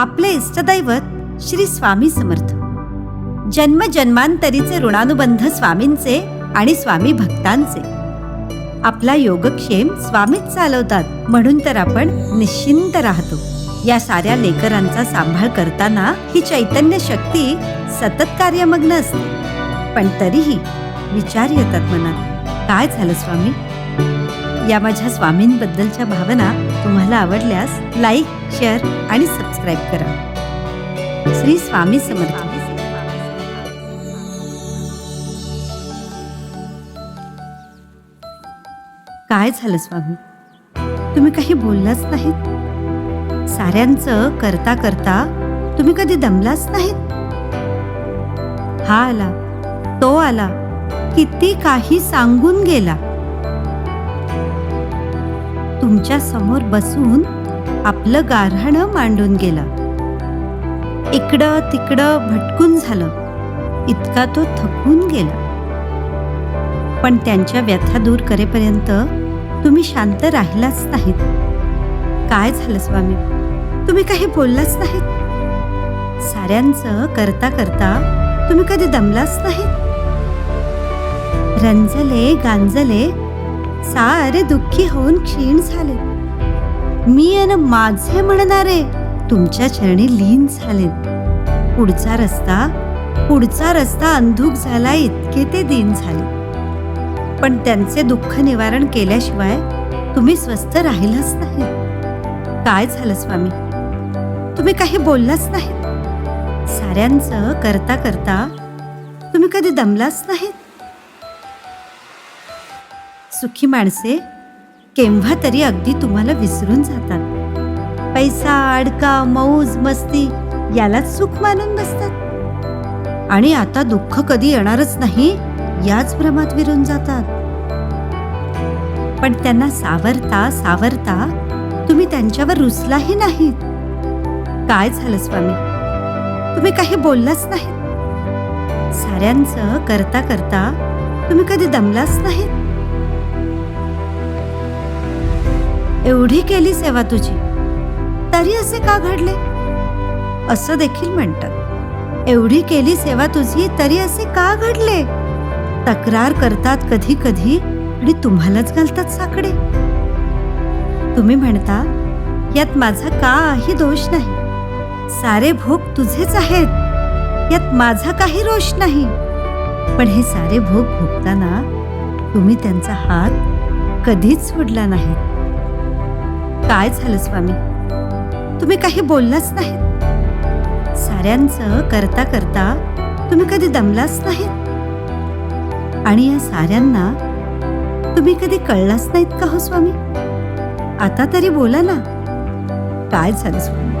आपले इष्टदैवत श्री स्वामी समर्थ. जन्म जन्मांतरीचे ऋणानुबंध स्वामींचे आणि स्वामी भक्तांचे. आपला योगक्षेम स्वामीच चालवतात म्हणून तर आपण निश्चिंत राहतो. या साऱ्या लेकरांचा सांभाळ करताना ही चैतन्य शक्ती सतत कार्यमग्न असते. पण तरीही विचार येतात मनात काय झालं स्वामी या माझ्या स्वामींबद्दलच्या भावना तुम्हाला आवडल्यास लाईक शेअर आणि सबस्क्राईब करा. श्री स्वामी समर्थ. काय झालं स्वामी? तुम्ही काही बोललाच नाहीत? साऱ्यांचं करता करता तुम्ही कधी दमलाच नाहीत? हा आला तो आला किती काही सांगून गेला. तुमच्यासमोर बसून आपलं गारहाणं मांडून गेला. इकडं तिकडं भटकून झालं. इतका तो थकून गेला. पण त्यांच्या व्यथा दूर करेपर्यंत तुम्ही शांत राहिलाच नाहीत. काय झालं स्वामी? तुम्ही काही बोललाच नाहीत. साऱ्यांचं करता करता तुम्ही कधी दमलाच नाहीत. रंजले गांजले सारे दुःखी होऊन क्षीण झाले. मी अन माझे म्हणणारे तुमच्या चरणी लीन झाले. पुढचा रस्ता पुढचा रस्ता अंधुक झाला इतके ते दिन झाले. पण त्यांचे दुःख निवारण केल्याशिवाय तुम्ही स्वस्थ राहिलाच नाही. काय झालं स्वामी? तुम्ही काही बोललाच नाही. साऱ्यांचं करता करता तुम्ही कधी दमलाच नाहीत? सुखी माणसे केव्हा तरी अगदी तुम्हाला विसरून जातात. पैसा अडका मौज मस्ती यालाच सुख मानून बसतात. आणि आता दुःख कधी येणारच नाही याच भ्रमात विरून जातात. पण त्यांना सावरता सावरता तुम्ही त्यांच्यावर रुसलाही नाहीत. काय झालं स्वामी? तुम्ही काही बोललाच नाही साऱ्यांचं करता करता तुम्ही कधी दमलाच नाहीत. एवढी केली सेवा तुझी? तरी असे का घडले? असं देखील म्हणतात. एवढी केली सेवा तुझी तरी असे का घडले? तक्रार करतात कधी कधी आणि तुम्हालाच घालतात साकडे. तुम्ही म्हणता यात माझा काही दोष नाही. सारे भोग तुझेच आहेत. यात माझा काही रोष नाही. पण हे सारे भोग भोगताना तुम्ही त्यांचा हात कधीच सोडला नाही काय झालं स्वामी? तुम्ही काही बोललाच नाही साऱ्यांचं करता करता तुम्ही कधी दमलाच नाहीत. आणि या साऱ्यांना तुम्ही कधी कळलाच नाहीत का हो स्वामी? आता तरी बोला ना. काय झालं स्वामी?